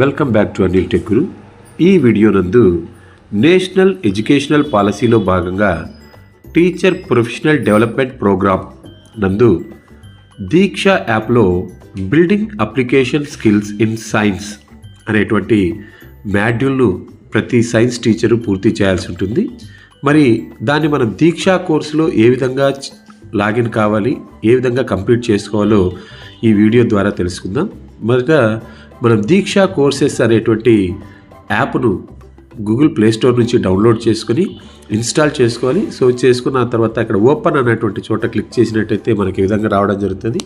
Welcome back to Anil tech Guru ఈ video నందు national educational పాలసీలో భాగంగా టీచర్ ప్రొఫెషనల్ డెవలప్మెంట్ ప్రోగ్రామ్ నందు దీక్ష యాప్లో building application skills in science అనేటువంటి మాడ్యూల్ను ప్రతి సైన్స్ టీచరు పూర్తి చేయాల్సి ఉంటుంది. మరి దాన్ని మనం దీక్షా కోర్సులో ఏ విధంగా లాగిన్ కావాలి ఏ విధంగా కంప్లీట్ చేసుకోవాలో ఈ వీడియో ద్వారా తెలుసుకుందాం. మొదట మనం దీక్ష కోర్సెస్ అనేటువంటి యాప్ను గూగుల్ ప్లే స్టోర్ నుంచి డౌన్లోడ్ చేసుకొని ఇన్స్టాల్ చేసుకోవాలి సో చేసుకున్న తర్వాత అక్కడ ఓపెన్ అనేటువంటి చోట క్లిక్ చేసినట్టయితే మనకి విధంగా రావడం జరుగుతుంది.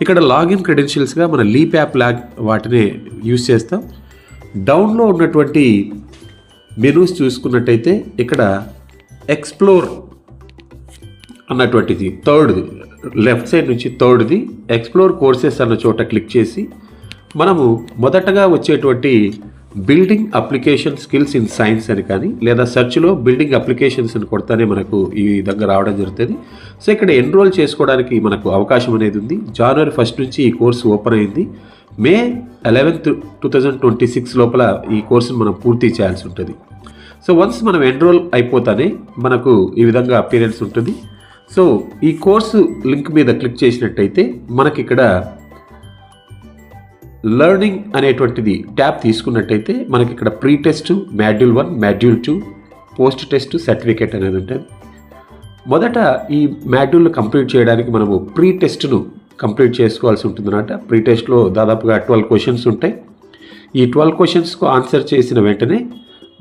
ఇక్కడ లాగిన్ క్రెడెన్షియల్స్గా మన లీప్ యాప్ లాగ్ వాటిని యూస్ చేస్తాం. డౌన్లో ఉన్నటువంటి మెనూస్ చూసుకున్నట్టయితే ఇక్కడ ఎక్స్ప్లోర్ అన్నటువంటిది థర్డ్ది లెఫ్ట్ సైడ్ నుంచి థర్డ్ది ఎక్స్ప్లోర్ కోర్సెస్ అన్న చోట క్లిక్ చేసి మనము మొదటగా వచ్చేటువంటి building application skills in science అని కానీ లేదా సెర్చ్లో బిల్డింగ్ అప్లికేషన్స్ అని కొడతానే మనకు ఈ విధంగా రావడం జరుగుతుంది. సో ఇక్కడ ఎన్రోల్ చేసుకోవడానికి మనకు అవకాశం అనేది ఉంది. జనవరి ఫస్ట్ నుంచి ఈ కోర్సు ఓపెన్ అయింది. May eleventh two thousand twenty six లోపల ఈ కోర్సును మనం పూర్తి చేయాల్సి ఉంటుంది. సో వన్స్ మనం ఎన్రోల్ అయిపోతానే మనకు ఈ విధంగా అపీరెన్స్ ఉంటుంది. సో ఈ కోర్సు లింక్ మీద క్లిక్ చేసినట్టయితే మనకి ఇక్కడ లెర్నింగ్ అనేటువంటిది ట్యాబ్ తీసుకున్నట్టయితే మనకి ఇక్కడ pre test module one module two post test certificate అనేది ఉంటుంది. మొదట ఈ మాడ్యూల్ కంప్లీట్ చేయడానికి మనము ప్రీ టెస్ట్ను కంప్లీట్ చేసుకోవాల్సి ఉంటుందన్నమాట ప్రీ టెస్ట్లో దాదాపుగా ట్వెల్వ్ క్వశ్చన్స్ ఉంటాయి. ఈ ట్వెల్వ్ క్వశ్చన్స్కు ఆన్సర్ చేసిన వెంటనే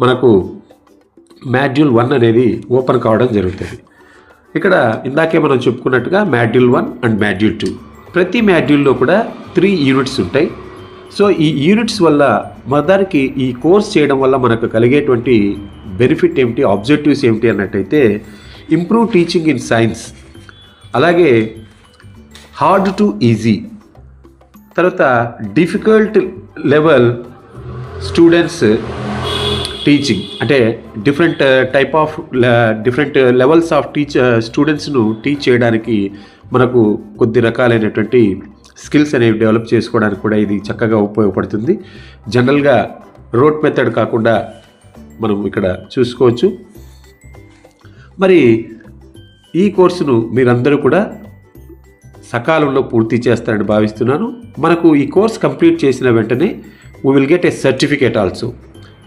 మనకు మాడ్యూల్ వన్ అనేది ఓపెన్ కావడం జరుగుతుంది. ఇక్కడ ఇందాకే మనం చెప్పుకున్నట్టుగా module one and module two ప్రతి మాడ్యూల్లో కూడా త్రీ యూనిట్స్ ఉంటాయి. సో ఈ యూనిట్స్ వల్ల మొదటికి ఈ కోర్స్ చేయడం వల్ల మనకు కలిగేటువంటి బెనిఫిట్ ఏమిటి ఆబ్జెక్టివ్స్ ఏమిటి అన్నట్టయితే ఇంప్రూవ్ టీచింగ్ ఇన్ సైన్స్ అలాగే హార్డ్ టు ఈజీ తర్వాత డిఫికల్ట్ లెవెల్ స్టూడెంట్స్ టీచింగ్ అంటే different type of different levels of teach స్టూడెంట్స్ను teach చేయడానికి మనకు కొద్ది రకాలైనటువంటి స్కిల్స్ అనేవి డెవలప్ చేసుకోవడానికి కూడా ఇది చక్కగా ఉపయోగపడుతుంది. జనరల్గా రోడ్ మెథడ్ కాకుండా మనం ఇక్కడ చూసుకోవచ్చు. మరి ఈ కోర్సును మీరందరూ కూడా సకాలంలో పూర్తి చేస్తారని భావిస్తున్నాను. మనకు ఈ కోర్స్ కంప్లీట్ చేసిన వెంటనే we will get a certificate also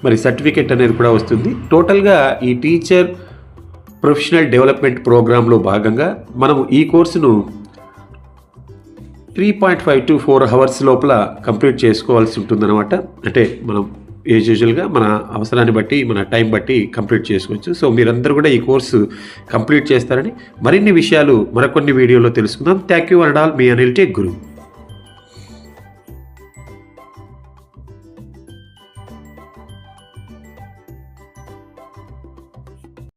మరి సర్టిఫికేట్ అనేది కూడా వస్తుంది. టోటల్గా ఈ టీచర్ ప్రొఫెషనల్ డెవలప్మెంట్ ప్రోగ్రాంలో భాగంగా మనము ఈ కోర్సును three point five to four hours లోపల కంప్లీట్ చేసుకోవాల్సి ఉంటుందన్నమాట. అంటే మనం యాజ్ యూజువల్గా మన అవసరాన్ని బట్టి మన టైం బట్టి కంప్లీట్ చేసుకోవచ్చు. సో మీరందరూ కూడా ఈ కోర్సు కంప్లీట్ చేస్తారని మరిన్ని విషయాలు మరికొన్ని వీడియోలో తెలుసుకుందాం. థ్యాంక్ యూ అండ్ ఆల్ మీ అనిల్ టేక్ గురు